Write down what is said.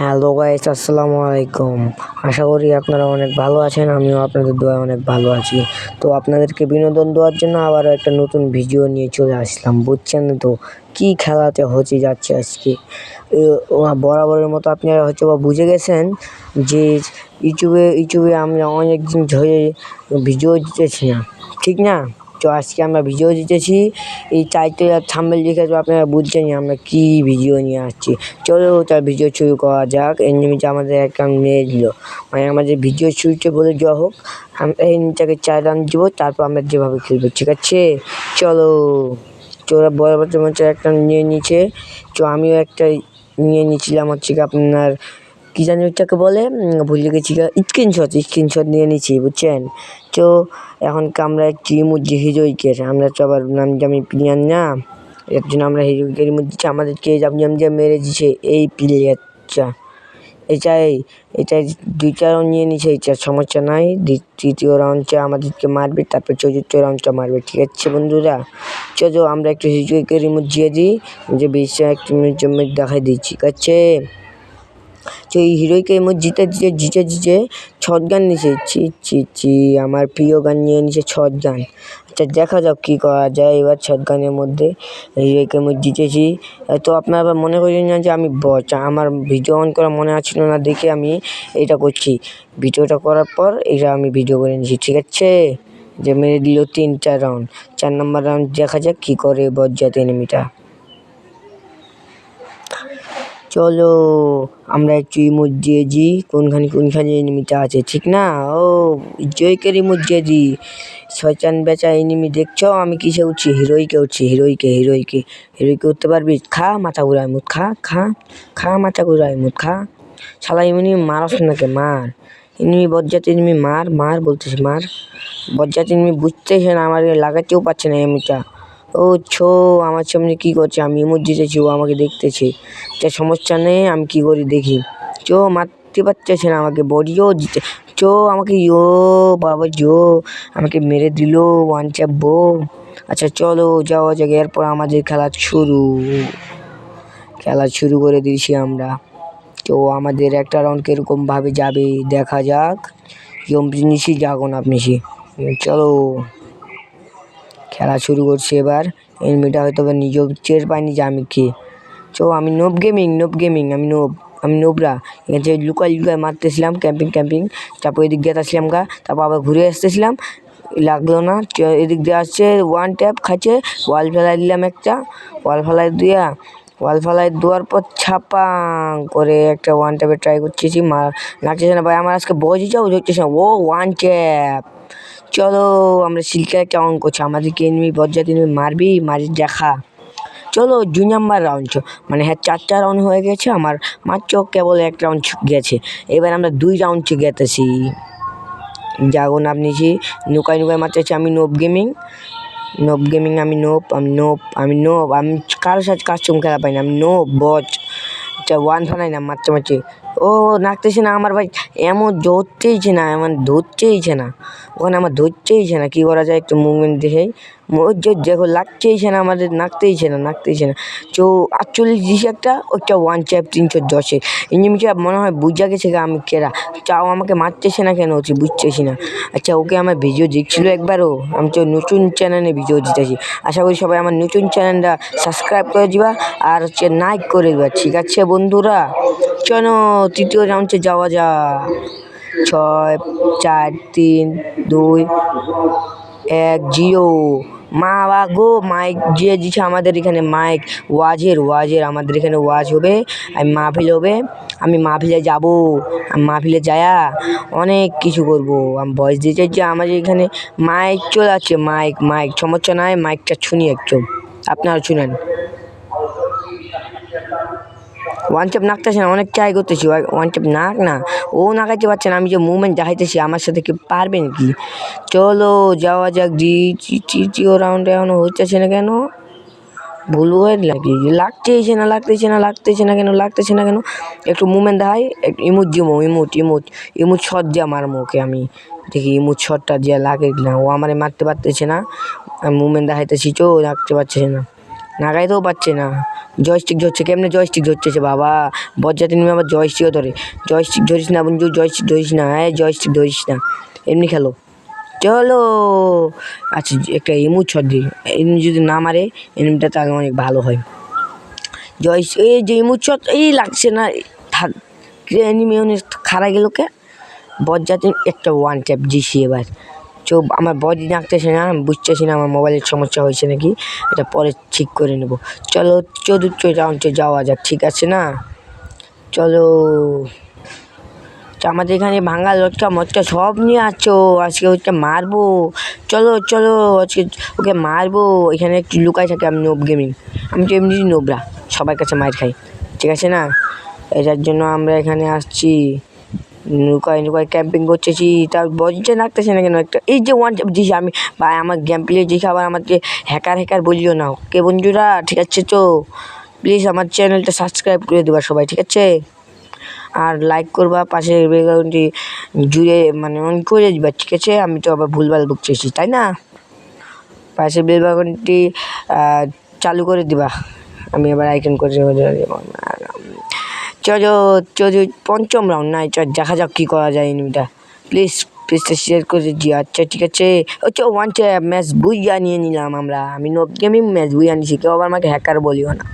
Hello guys, আসসালামু আলাইকুম। আশা করি আপনারা অনেক ভালো আছেন, আমিও আপনাদের দোয়ায় অনেক ভালো আছি। তো আপনাদেরকে বিনোদন দেওয়ার জন্য আবারও একটা নতুন ভিডিও নিয়ে চলে আসলাম, বুঝছেন তো? কি খেলাতে হচ্ছে যাচ্ছে আজকে? বরাবরের মতো আপনারা হয়তো বা বুঝে গেছেন যে ইউটিউবে ইউটিউবে আমরা অনেক দিন ধরে ভিডিও দিতেছি না, ঠিক না? তো আজকে আমরা ভিডিও দিতেছি। এই আর থাম্বেল দেখে তো আপনারা বুঝছেনই আমরা কি ভিডিও নিয়ে আসছি। চলো তার ভিডিও শুরু করা যাক। এই এনিমিটা আমাদের একটা মেয়ে দিল মানে আমাদের ভিডিও শুরুতে বলে দেওয়া হোক। আমরা এনিমিটাকে চার রান দিব, তারপর আমরা যেভাবে খেলব, ঠিক আছে? চলো। চোরা বরাবর তোমার একটা নিয়ে নিচ্ছে তো আমিও একটা নিয়ে নিয়েছিলাম হচ্ছে আপনার কি জানি ওটাকে বলে ভুলে গেছি স্ক্রিনশট স্ক্রিনশট নিয়ে নিচ্ছি বুঝছেন? তো এখন আমরা টিম উঠছি হিরোইকের আমরা তো আবার নাম জামি প্লেয়ার না, এর জন্য আমরা হিরোইকের মধ্যে আমাদেরকে জাম জাম দিয়ে মেরে দিছে এই প্লেয়ারটা এটাই এটা দুইটা রাউন্ড নিয়ে নিছে, এটা সমস্যা নাই তৃতীয় রাউন্ডটা আমাদেরকে মারবে, তারপর চতুর্থ রাউন্ডটা মারবে, ঠিক আছে বন্ধুরা? চলো আমরা একটু হিজুকে রিমোট দিয়ে দিই, যে বেশি একটু জন্য দেখাই দিই, ঠিক আছে? তো এই হিরোইকে এমন জিতে জিতে জিতে জিতে ছট গান নিছে। ছি ছি ছি, আমার প্রিয় গান নিয়ে নিছে ছট গান। আচ্ছা দেখা যাক কী করা যায় এবার ছট গানের মধ্যে। হিরোইকে আমি জিতেছি। তো আপনারা আবার মনে করেন না যে আমি বচ, আমার ভিডিও অন করা মনে আছিল না, দেখে আমি এটা করছি। ভিডিওটা করার পর এটা আমি ভিডিও করে নিয়েছি ঠিক আছে? যে মেরে দিল তিনটা রাউন্ড চার নম্বর রাউন্ড দেখা যাক কী করে বজ্জাত এনিমিটা চলো, আমরা একটু ইমোট দিয়ে দিই কোনখানে কোনখানে এনিমিটা আছে, ঠিক না? ও জয়কে রিমোট দিয়ে দিই শয়তান বেচা এনিমি দেখছ? আমি কিসে উঠছি? হিরোইকে উঠছি হিরোইকে হিরোইকে হিরোইকে উঠতে পারবি? খা, মাথা ঘুরায় মুখ, খা খা খা, মাথা ঘুরায় মুখ, খা। শালা এমনি মারস নাকি মার। এনিমি বজ্জাত এনিমি মার মার বলতেছি, মার। বজ্জাত এনিমি বুঝতেছে না, আমার লাগাতেও পারছে না এনিমিটা ও ছো, আমার সামনে কি করছে? আমি ইমোট দিতেছি ও আমাকে দেখতেছে। এটা সমস্যা নেই, আমি কি করি দেখি। চো মারতে পারতেছে না আমাকে বডিও দিতে চো আমাকে ইয়ো, বাবা জো আমাকে মেরে দিল ওয়ান চ্যাপ বো আচ্ছা চলো, যাওয়া যাক, এরপর আমাদের খেলা শুরু। খেলা শুরু করে দিয়েছি আমরা। তো আমাদের একটা রাউন্ড কীরকমভাবে যাবে, দেখা যাক। কিরম নিশি যাগুন আপনি সে চলো। খেলা শুরু করছি এবার। এনিমিটা হয়তো বা নিজেও চের পায়নি যে আমি কে। চো আমি নোব গেমিং নোব গেমিং, আমি নোব, আমি নোবরা। এখান থেকে লুকাই লুকাই মারতেছিলাম, ক্যাম্পিং ক্যাম্পিং। তারপর এদিক দিয়ে আসছিলাম গা, তারপর আবার ঘুরে আসতেছিলাম। লাগল না এদিক দিয়ে আসছে ওয়ান ট্যাপ খাচ্ছে ওয়াল ফেলাই দিলাম একটা। ওয়াল ফেলাই দিয়া ওয়াল ফেলাই দেওয়ার পর ছাপাং করে একটা ওয়ান ট্যাপে ট্রাই করতেছি মার লাগতেছে না ভাই, আমার আজকে বয়সই যাও হচ্ছে না ও ওয়ান ট্যাপ চলো, আমরা সিল্কের একটা অঙ্ক করছি আমাদেরকে এনিমি পর্যায়ে এনিমি মারবি মারি দেখা। চলো দুই নাম্বার রাউন্ড মানে হ্যাঁ চারটা রাউন্ড হয়ে গেছে, আমার মাত্র কেবল এক রাউন্ড গেছে। এবার আমরা দুই রাউন্ড গেতেছি। জাগো নাপ নিয়েছি নুকাই নুকাই মারতেছি আমি নোব গেমিং নোব গেমিং আমি নোব আমি নোব আমি নোব। আমি কারোর সাথে কাস্টম খেলা পাই না, আমি নোব, বচ। আচ্ছা ওয়ান ফানাই না, মারতে মারতে। ও নাকতেছে না, আমার ভাই এমন ধরতেইছে না, এমন ধরতেইছে না। ওখানে আমার ধরতেইছে না, কী করা যায় একটু মুভমেন্ট দেখে। যে দেখো লাগতেইছে না, আমাদের নাকতেইছে না নাকতেইছে না। তো আটচল্লিশ দিস একটা ওইটা ওয়ান চ্যাপ তিনশো দশে ইঞ্জিমিটা মনে হয় বুঝা গেছে গা আমি কেরা। চাও আমাকে মারতেছে না কেন হচ্ছে বুঝতেছি না। আচ্ছা ওকে আমার ভিডিও দেখছিল একবারও আমি তো নতুন চ্যানেলে ভিডিও দিতেছি। আশা করি সবাই আমার নতুন চ্যানেলটা সাবস্ক্রাইব করে দিবা, আর হচ্ছে নাইক করে দিবা, ঠিক আছে বন্ধুরা? চলো, তৃতীয় রাউন্ডে যাওয়া যা ছয়, চার, তিন, দুই, এক জিও মা বা গো মাইক যে দিচ্ছে আমাদের এখানে মাইক ওয়াজের ওয়াজের, আমাদের এখানে ওয়াজ হবে, আমি মাহফিল হবে, আমি মাহফিলে যাব। আমি মাহফিলে যায়া অনেক কিছু করব। আমি ভয়েস দিতে যে আমাদের এখানে মাইক চলে আছে মাইক মাইক সমস্যা নাই মাইকটা শুনি একটু। আপনারা শুনেন। ওয়ান টেপ নাকতেছে না অনেক ট্রাই করতেছি। ওয়ান টেপ নাক না, ও নাকাইতে পারছে না, আমি যে মুভমেন্ট দেখাইতেছি, আমার সাথে কি পারবে নাকি? চলো, যাওয়া যাক, জি তৃতীয় রাউন্ডে এখনও হচ্ছে না কেন? ভুল হয়ে নাকি লাগতেইছে না, লাগতেছে না লাগতেছে না কেন, লাগতেছে না কেন? একটু মুভমেন্ট দেখাই ইমুট দিমো, ইমুট ইমুট ইমুট শট দিয়ে মারমো ওকে আমি। দেখি ইমুট শটটা দিয়ে লাগে না ও আমারে মারতে পারতেছে না, আমি মুভমেন্ট দেখাইতেছি, চো, লাগতে পারছে না। নাগাইতেও পারছে না। জয়স্টিক ধরছে, কেমনে জয়স্টিক ধরছে সে বাবা? বজ্জাতি নেমে আবার জয়স্টিকও ধরে। জয়স্টিক ধরিস না বন্ধু জয়স্টিক ধরিস না হ্যাঁ জয়স্টিক ধরিস না। এমনি খেলো। চলো। আচ্ছা একটা এমু ছট দিই এমনি যদি না মারে, এমনিটা তাহলে অনেক ভালো হয়। জয় এই যে এমু ছট এই লাগছে না। থাক এনিমি খারা গেল কে? বজ্জাতি একটা ওয়ান ট্যাপ জিসি এবার। চো আমার বডি ডাকতেছে না, আমি বুঝতেছি না আমার মোবাইলের সমস্যা হয়েছে নাকি? এটা পরে ঠিক করে নেব। চলো, চতুর্থ রাউন্ড যাওয়া যাক, ঠিক আছে না? চলো। আমাদের এখানে ভাঙা লটকা মটকা সব নিয়ে আছো, আজকে ওইটা মারবো। চলো চলো, আজকে ওকে মারবো। এখানে একটু লুকাই থাকে, আমি নোব গেমিং আমি তো এমনি নোবরা, সবার কাছে মার খাই, ঠিক আছে না? এটার জন্য আমরা এখানে আসছি। লুকাই লুকাই ক্যাম্পিং করতেছি তার বজে লাগতেছে না কেন একটা এই যে ওয়ান দিছি আমি ভাই আমার গেম প্লে দেখে আবার আমাকে হ্যাকার হ্যাকার বলিও না কে বন্ধুরা ঠিক আছে তো প্লিজ আমার চ্যানেলটা সাবস্ক্রাইব করে দেবা সবাই ঠিক আছে আর লাইক করবা পাশে বেলবাটনটি জুড়ে মানে অন করে দিবা ঠিক আছে আমি তো আবার ভুলভাল বকতেছি তাই না পাশে বেলবাটনটি চালু করে দিবা আমি আবার আইকন করে চলো চলো পঞ্চম রাউন্ড নাই চ দেখা যাক কী করা যায় এনিমিটা প্লিজ প্লিজটা শেয়ার করে দিও। আচ্ছা ঠিক আছে। ও আচ্ছা ওয়ান চ্যাপ ম্যাচ বুইয়া নিয়ে নিলাম আমরা। আমি নোট গেমিং ম্যাচ বুইয়া নিছি, কেউ আবার আমাকে হ্যাকার বলিও না।